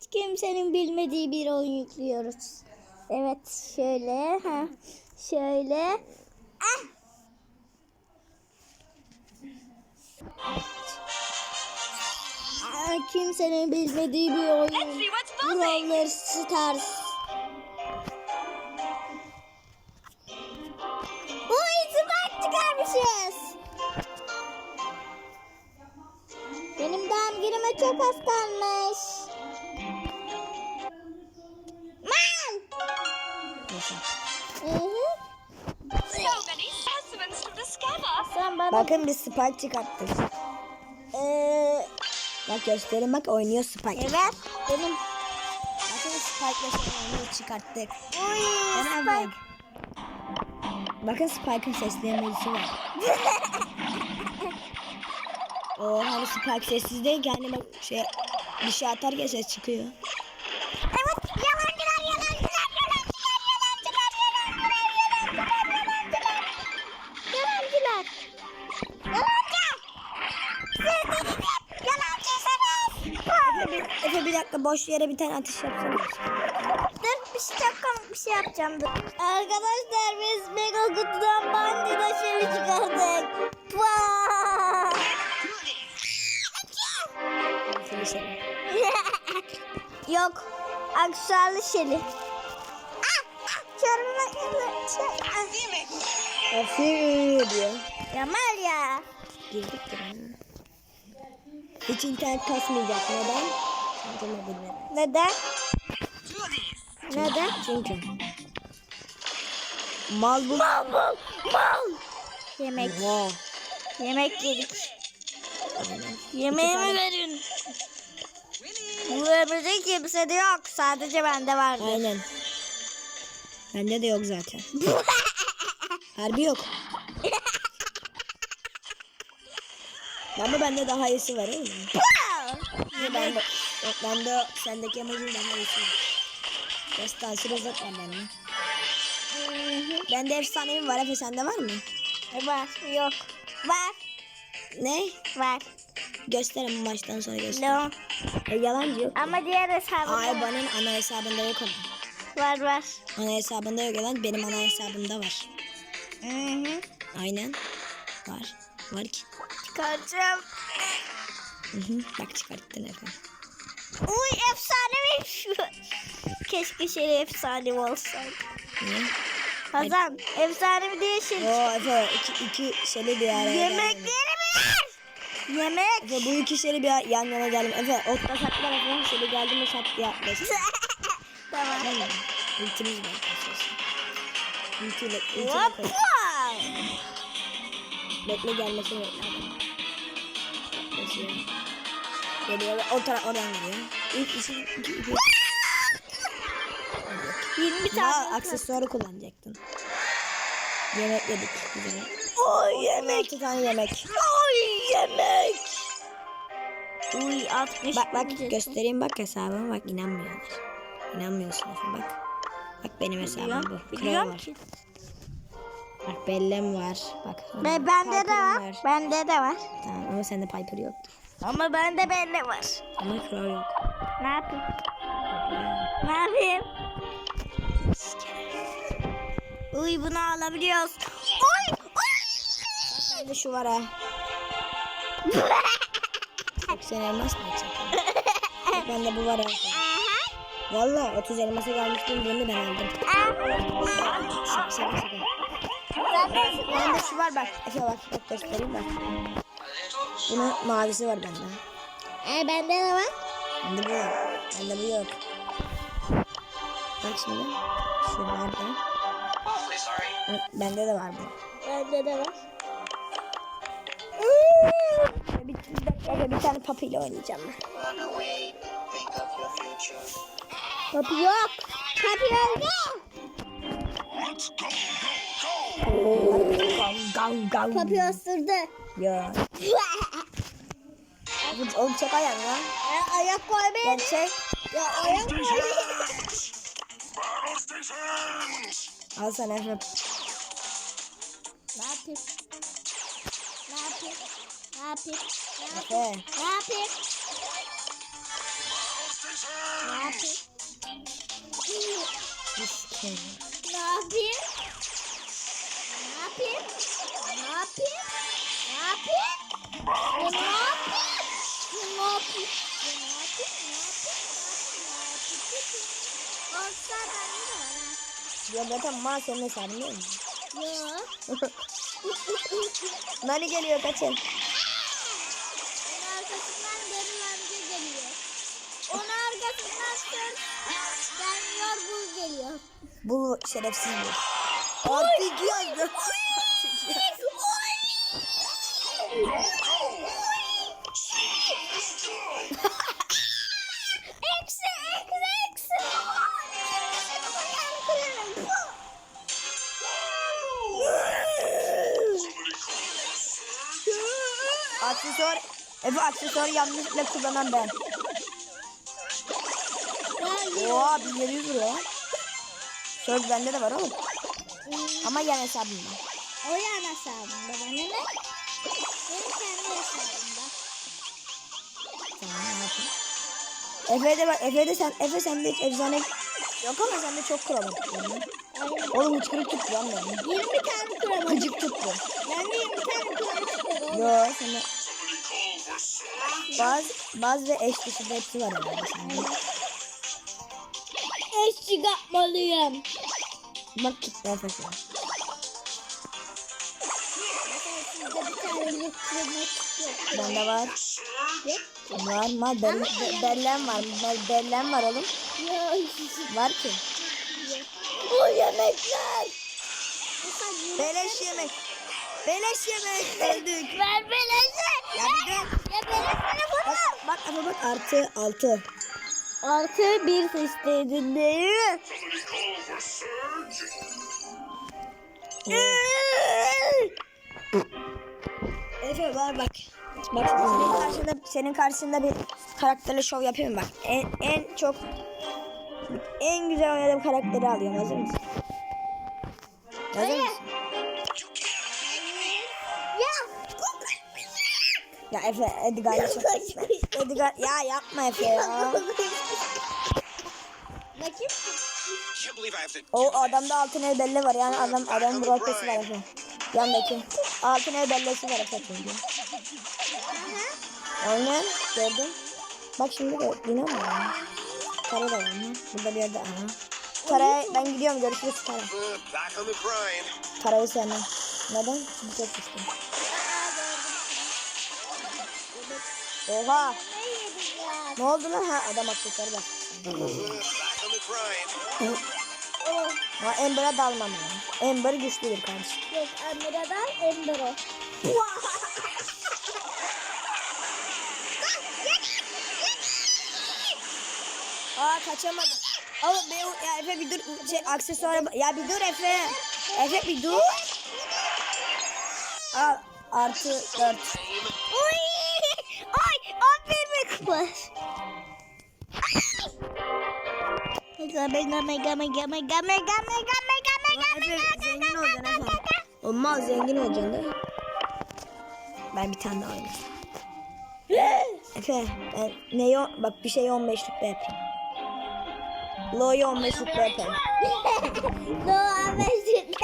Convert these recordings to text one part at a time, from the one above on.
Hiç kimsenin bilmediği bir oyun yüklüyoruz. Evet şöyle. Ha. Şöyle. Ah! Aa, kimsenin bilmediği bir oyun. Roller Stars. Uy Spike çıkarmışız. Benim doğum günüme çok az kalmış. Bakın bir Spike çıkarttık. Ee, Bak gösterin bak oynuyor Spike. evet. Benim... Bakın Spike'la oynuyor çıkarttık. Ben Spike. abi. Bakın Spike'ın seslenmesi var. o hani Spike sessiz değil ki hani bak şey bir şey atarken ses çıkıyor. Boş yere bir tane atış yapsana. dur bir şey komik bir şey yapacağım dur arkadaşlar biz mega kutudan bandida şöyle çıkardık seviyorum. yok aksesuarlı şeli ah, ah, ah. Efe diyor. Yamal ya Girdik ya. Hiç internet kasmayacak. Neden? Mobilde. Neden? Neden? Çünkü. Mal bu. Mal mal mal. Yemek. Wow. Yemek yedik. Yemeğimi verin. Bu evde kimse de yok. Sadece bende vardı. Aynen. Bende de yok zaten. Harbi yok. Ama bende daha iyisi var mi? Ben de, yok, bende o sendeki emojinin daha iyisi var. Destansı uzatma bende. Bende efsanevi var. Efe sende var mı? Var. Yok. Var. Ne? Var. Gösterin bu maçtan sonra göster. No. E, yalancı yok. Ama diğer hesabımda Ay benim ana hesabında yok ama. var var. Ana hesabında yok yalan benim ana hesabımda var. Hı hı. Aynen. Var. Var ki. Çıkaracağım. Hı hı. Bak çıkarttın Efe. Uy efsanevi şu. Keşke şey efsanevi olsaydı. Hazan efsanevi diye şey. Oo Efe iki, iki şeyli bir araya Yemekleri geldim. mi ver? Yemek. Efe bu iki şeyli bir yan yana geldim. Efe otta saklan Efe. Şöyle geldi mi şap diye atlasın. tamam. Mi? Ultimiz var. Ultiyle, ultiyle Hoppa. Bekle gelmesini bekle. Bekliyor. Geliyor ve o oradan geliyor. İlk işi iki, iki. 20 tane. Daha aksesuarı kullanacaktın. Yemek yedik. Güzel. Oy Yemek. İki tane yemek. Oy yemek. Uy 60. Bak bak göstereyim bak hesabıma bak inanmıyorlar. İnanmıyorsun bak. Bak benim hesabım bu. Biliyorum var. ki. Bak bellem var. Bak. Ve bende de Piper'ım var. Bende de var. Tamam ama sende Piper yoktu. Ama bende belli var. Ama Crow yok. Ne yapayım? Ne yapayım? Uy bunu alabiliyoruz. Oy! Bende şu var ha. Sen elmas mı? Bak bende bu var ha. Valla 30 elmasa gelmiştim birini ben aldım. Şaka şaka şaka. Bende şu var bak. Efe bak bak göstereyim bak. Bunun mavisi var bende. E bende de var. Bende bu yok. Bende bu yok. Bak şimdi. Şu nerede? Bende de var bu. Bende de var. Bir, bir, dakika, bir tane papi ile oynayacağım ben. Kapı yok. Kapı öldü. Gav gav. Kapı ısırdı. Ya. Oğlum çek ayağını lan. E, ayak koy Ben beni. çek. Ya ayak koy Al sana Efe. Ne yapayım? Ne yapayım? Ne yapayım? Ne yapayım? Ne yapayım? Ne yapayım? Ne yapayım? zaten malzeme sarmıyor mu? Yok. Nani geliyor kaçın. Onun arkasından benim amca geliyor. Onun bul geliyor. Bul şerefsiz bul. Artık yazdı. Artık yazdı. Aksesuar. Efe aksesuar yanlışlıkla kullanan ben. Oha 1700 lira. Söz bende de var oğlum. Ama yan hesabımda. O yan hesabında bana ne? Benim kendi hesabımda. Tamam yapayım. Efe de bak Efe de sen Efe sende hiç efsane yok ama sende çok kromatik var lan. Aynen. Oğlum hıçkırık tuttu lan beni. 20 tane kuramadım. Gıcık tuttu. Ben de 20 tane kuramadım. Yo sende bazı, bazı eş dışında hepsi var. Yani. Eş çıkartmalıyım. Bak kitle efesi var. Bende var. Var mı? Bel, bellem var. Bel, bellem var oğlum. Var ki. Bu yemekler. Beleş yemek. Beleş yemek öldük. Ver beleşi. Ya bir de. Ya beleşini Bak, ama bak artı altı. Altı bir isteydin değil. Efe var bak. Bak senin karşında, senin karşısında bir karakterle şov yapıyorum bak. En, en çok en güzel oynadığım karakteri alıyorum. Hazır mısın? Hazır mısın? Ya Efe Edgar'la çok... Edgar ya yapma Efe ya. Bakayım. O adamda altın el belle var yani adam adam brokesi var Efe. Yandaki. Altın el bellesi var Efe. Aynen gördüm. Bak şimdi de yine mi? Tara da var mı? Burada bir yerde aha. Tara ben gidiyorum görüşürüz grind. Tara'yı sevmem. Neden? Çünkü çok güçlü. Oha Ne oldu lan? Ha adam aksesuarı bak. Ama Ember'a dalmam yani. Ember güçlüdür kardeşim. Yok Amira'dan Embero. Aa kaçamadım. Ama ben ya Efe bir dur şey aksesuara ya bir dur Efe. Efe bir dur. Al artı dört. Kız. Mega mega mega mega mega mega mega mega mega Efe zengin olacaksın Efe. Olmaz zengin olacaksın mi? Ben bir tane daha oynayayım. Efe ben neyi on- bak bir şeyi 15 rütbe yapayım. Lo'yu 15 rütbe yapayım. No Ahmet'in.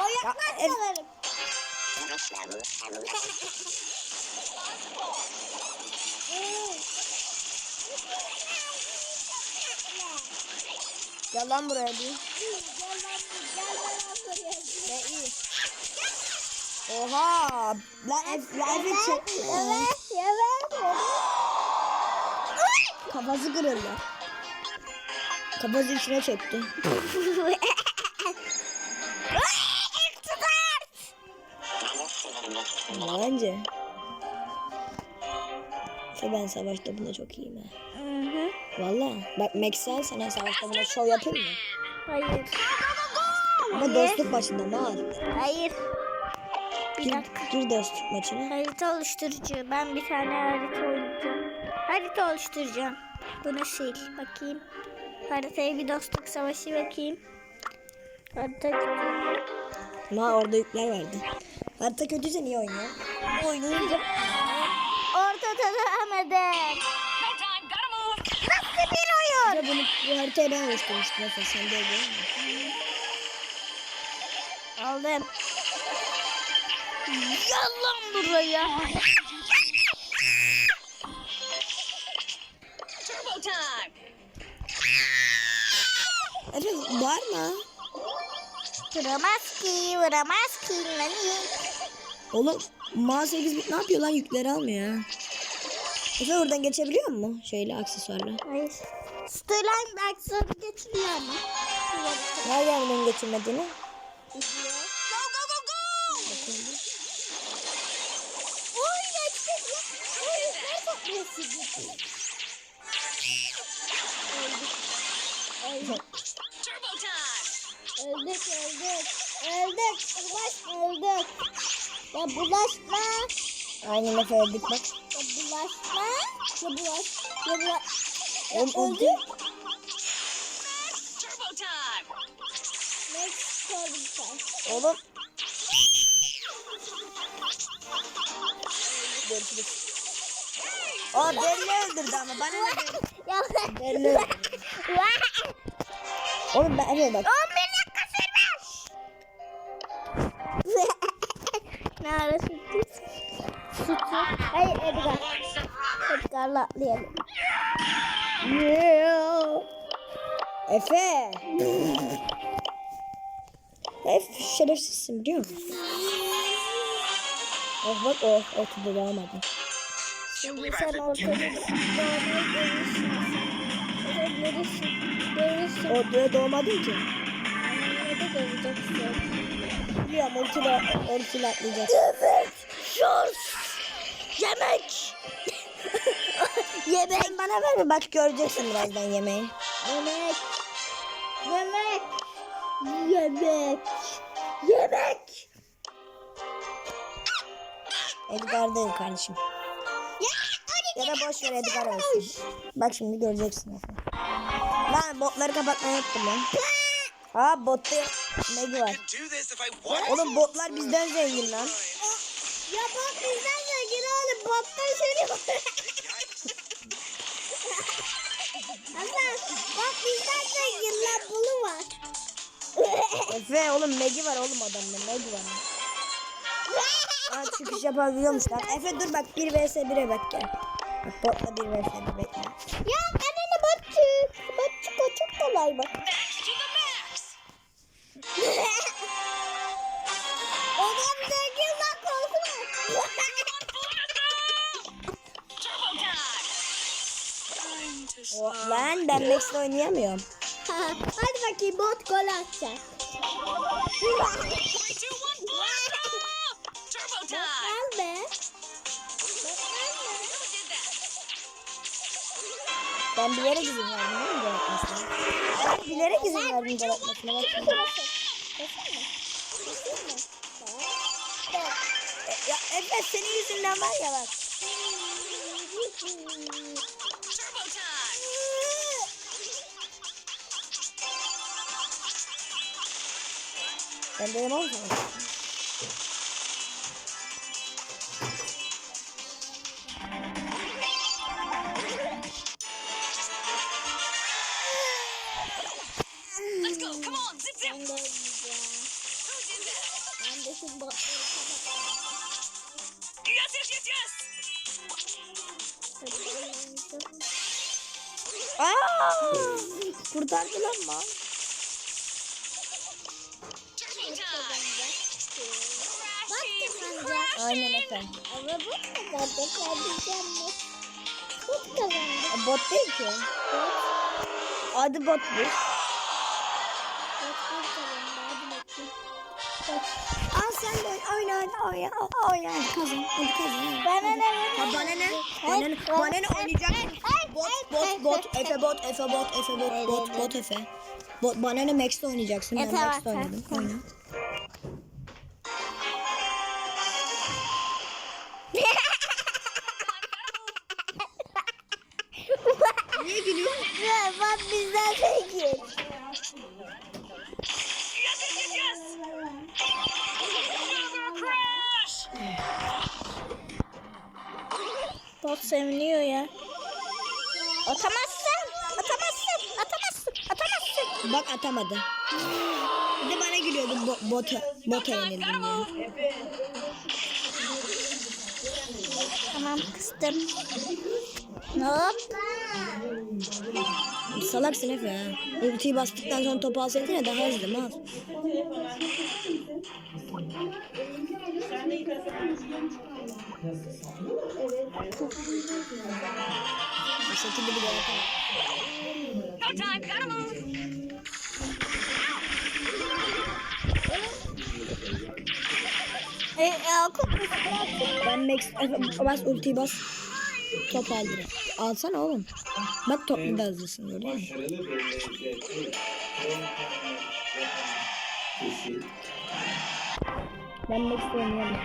Oyaklar ben bunu sen bunu. Gel lan buraya bir. Ne iyi. Oha. Lan ev, lan evi çek. Evet, evet. Kafası kırıldı. Kafası içine çekti. çöktü. Bence. İşte ben savaşta bunda çok iyiyim ha. Valla. Bak Maxwell sana savaşta buna şov yapayım mı? Hayır. Ama dostluk maçında var? Hayır. Bir Gir, dakika. gir dostluk maçına. Harita oluşturucu. Ben bir tane harita oynayacağım. Harita oluşturacağım. Bunu sil. Bakayım. Haritaya bir dostluk savaşı bakayım. Harita. Ama orada yükler vardı. Harita kötüyse niye oynuyor? Time, gotta move. Nasıl bir oyun? Ya bunu bu haritayı ben oluşturmuştum Efe sen de mi? Aldım. Gel lan buraya. Turbo time. Efe var mı? Vuramaz ki, vuramaz ki. Nani? Oğlum Ma 8 bit ne yapıyor lan yükleri almıyor ha. Efe oradan geçebiliyor mu? Şeyle aksesuarla. Hayır. Storyline aksiyonu geçiriyor ama. Nereden bunun geçirmediğini? Go, go, go, go! Oy geçtik ya. Oy ne topluyorsun? Öldük. Öldük, öldük. Öldük. Ulaş, öldük. Ya bulaşma. Aynen Efe öldük bak. Ya bulaşma. Ya bulaş. Ya bulaş. Oğlum öldü. Turbo time. Next kaldım sen. Oğlum. Görüşürüz. O belli öldürdü ama bana ne? Ya. Belli öldürdü. Oğlum ben Efe bak. 11 ne ara sütü? Sütü. Hayır Edgar. Edgar'la atlayalım. Yeah. Efe. Efe şerefsizsin biliyor musun? Oh bak oh ortada doğamadı. Şimdi sen ortada doğmayı görürsün. Görürsün. Görürsün. Ortada doğmadın ki. Ne de göreceksin. Biliyorum ultiyle, ultiyle atlayacağız. Evet. Şors. Yemek. Yemek. Sen bana ver mi? Bak göreceksin birazdan yemeği. Yemek. Yemek. Yemek. Yemek. Edgar değil kardeşim. Ya da boş ver Edgar olsun. Bak şimdi göreceksin. Lan botları kapatmayı unuttum lan. Aa botta Megi var. Oğlum botlar bizden zengin lan. Ya bak bizden zengin oğlum. Bottan seni var. Hasan bak bizden zengin lan bunu var. Efe oğlum Megi var oğlum adamda Megi var. Aa çıkış yapabiliyormuş lan. Efe dur bak 1 vs 1'e bak gel. Bak botla 1 vs 1 bekle. ya anne batçık. Batçık o çok kolay bak. Time to O, lan ben Max'le oynayamıyorum. Hadi bakayım bot gol atacak. That? Ben bilerek izin verdim değil mi gol atmasına? Ben bilerek izin verdim gol atmasına. Bak Ya Efe senin yüzünden var ya bak. Yes, yes. kapatacağım. Aa! Kurtardı lan ma. Aynen efendim. Ama bu kazandı. Kardeşim bu. Bu kazandı. E, Bot değil ki. Adı bot bu. Bot kazandı. Hadi bakayım. Bak. Al sen de oyna oyna oyna oyna hadi kazan hadi kazan. Bana ne? Ha bana ne? Bana ne? Bana ne? Bot bot bot Efe bot Efe bot Efe bot bot bot Efe. Bot bana ne Max'te oynayacaksın? Ben Max'te oynadım. Oyna. Bot seviniyor ya. Atamazsın. Atamazsın. Atamazsın. Atamazsın. Bak atamadı. Bir de bana gülüyordu bo bota, bota yenildim. Tamam kıstım. Hop. Salaksın Efe ya. Ultiyi bastıktan sonra topu alsaydın ya daha hızlı bir de yapalım. No time, gotta move. E, Ben Max bas ultiyi bas. Top al direkt. Alsana oğlum. Bak toplu da hızlısın memleketi kişi Ben Max'te oynayamıyorum.